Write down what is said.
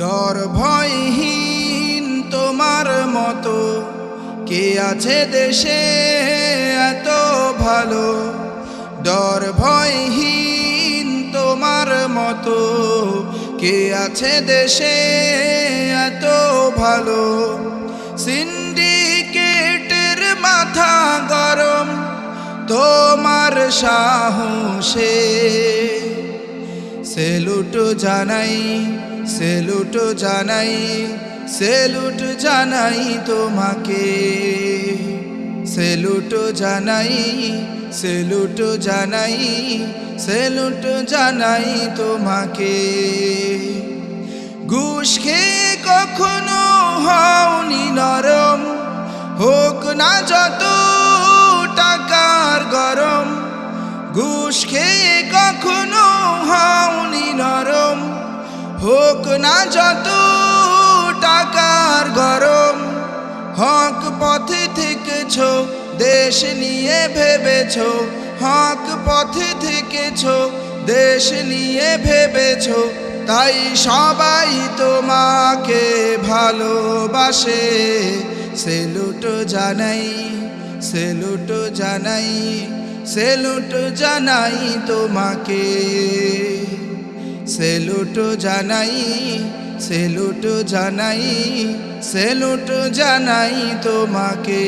ডর ভয়হীন তোমার মতো। কে আছে দেশে এত ভালো? ডর ভয়হীন তোমার মতো। কে আছে দেশে এত ভালো? সিন্ডিকেটের মাথা গরম তোমার সাহসে। সেলুট জানাই সেলুট জানাই সেলুট জানাই তোমাকে। সেলুট জানাই সেলুট জানাই সেলুট জানাই তোমাকে। ঘুষ খেয়ে কখনো হওনি নরম, হোক না যত টাকার গরম, ঘুষ খেয়ে কখনো হওনি নরম। হোক না যত টাকার গরম, হক পথে থেকেছ, দেশ নিয়ে ভেবেছ, হক পথে থেকেছ, দেশ নিয়ে ভেবেছ, তাই সবাই তোমাকে ভালোবাসে। সেলুট জানাই সেলুট জানাই সেলুট জানাই তোমাকে। সেলুট জানাই সেলুট জানাই সেলুট জানাই তোমাকে।